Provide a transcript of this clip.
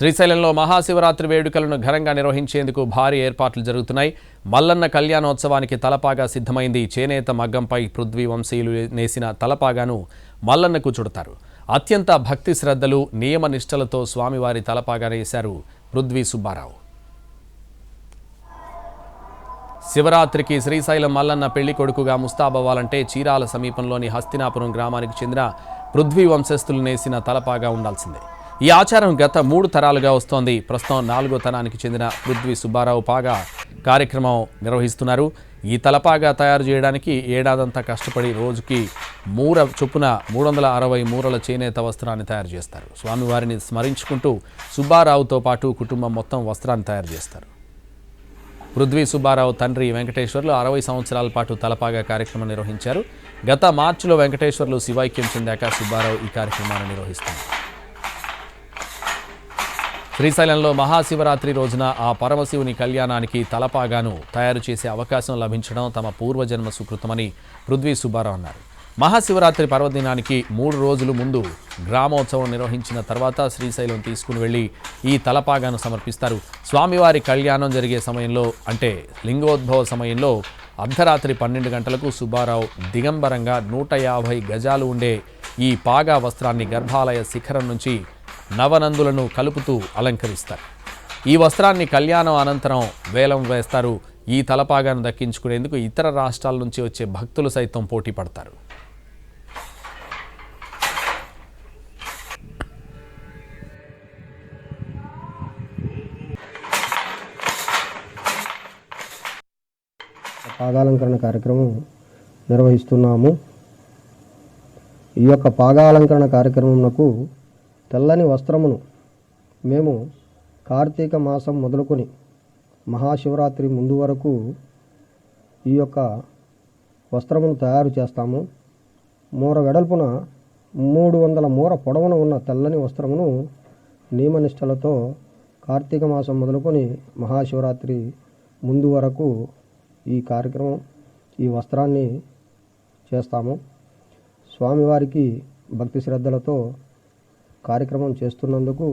శ్రీశైలంలో మహాశివరాత్రి వేడుకలను ఘనంగా నిర్వహించేందుకు భారీ ఏర్పాట్లు జరుగుతున్నాయి. మల్లన్న కళ్యాణోత్సవానికి తలపాగా సిద్ధమైంది చేనేత మగ్గంపై పృథ్వీవంశీయులు నేసిన తలపాగాను మల్లన్నకు చుడతారు. అత్యంత భక్తి శ్రద్ధలు నియమ నిష్టలతో స్వామివారి తలపాగా వేశారు పృథ్వీ సుబ్బారావు. శివరాత్రికి శ్రీశైలం మల్లన్న పెళ్ళి కొడుకుగా ముస్తాబవ్వాలంటే చీరాల సమీపంలోని హస్తినాపురం గ్రామానికి చెందిన పృథ్వీ వంశస్థులు నేసిన తలపాగా ఉండాల్సిందే. ఈ ఆచారం గత మూడు తరాలుగా వస్తోంది. ప్రస్తుతం నాలుగో తరానికి చెందిన పృథ్వీ సుబ్బారావు పాగా కార్యక్రమం నిర్వహిస్తున్నారు. ఈ తలపాగా తయారు చేయడానికి ఏడాదంతా కష్టపడి రోజుకి మూర చొప్పున మూడు వందల అరవై మూరల చేనేత వస్త్రాన్ని తయారు చేస్తారు. స్వామివారిని స్మరించుకుంటూ సుబ్బారావుతో పాటు కుటుంబం మొత్తం వస్త్రాన్ని తయారు చేస్తారు. పృథ్వీ సుబ్బారావు తండ్రి వెంకటేశ్వర్లు అరవై సంవత్సరాల పాటు తలపాగా కార్యక్రమం నిర్వహించారు. గత మార్చిలో వెంకటేశ్వర్లు శివైక్యం చెందాక సుబ్బారావు ఈ కార్యక్రమాన్ని నిర్వహిస్తారు శ్రీశైలంలో మహాశివరాత్రి రోజున ఆ పరమశివుని కళ్యాణానికి తలపాగాను తయారు చేసే అవకాశం లభించడం తమ పూర్వజన్మ సుకృతమని పృథ్వీ సుబ్బారావు అన్నారు. మహాశివరాత్రి పర్వదినానికి మూడు రోజులు ముందు గ్రామోత్సవం నిర్వహించిన తర్వాత శ్రీశైలం తీసుకుని వెళ్ళి ఈ తలపాగాను సమర్పిస్తారు. స్వామివారి కళ్యాణం జరిగే సమయంలో అంటే లింగోద్భవ సమయంలో అర్ధరాత్రి పన్నెండు గంటలకు సుబ్బారావు దిగంబరంగా నూట యాభై గజాలు ఉండే ఈ పాగా వస్త్రాన్ని గర్భాలయ శిఖరం నుంచి నవనందులను కలుపుతూ అలంకరిస్తారు. ఈ వస్త్రాన్ని కళ్యాణం అనంతరం వేలం వేస్తారు. ఈ తలపాగాను దక్కించుకునేందుకు ఇతర రాష్ట్రాల నుంచి వచ్చే భక్తులు సైతం పోటీ పడతారు. పాదాలంకరణ కార్యక్రమం నిర్వహిస్తున్నాము. ఈ యొక్క పాగాలంకరణ కార్యక్రమంకు తెల్లని వస్త్రమును మేము కార్తీక మాసం మొదలుకొని మహాశివరాత్రి ముందు వరకు ఈ యొక్క వస్త్రమును తయారు చేస్తాము. మూర వెడల్పున మూడు వందల మూర పొడవున ఉన్న తెల్లని వస్త్రమును నియమనిష్టలతో కార్తీక మాసం మొదలుకొని మహాశివరాత్రి ముందు వరకు ఈ కార్యక్రమం ఈ వస్త్రాన్ని చేస్తాము. స్వామివారికి భక్తి శ్రద్ధలతో కార్యక్రమం చేస్తున్నందుకు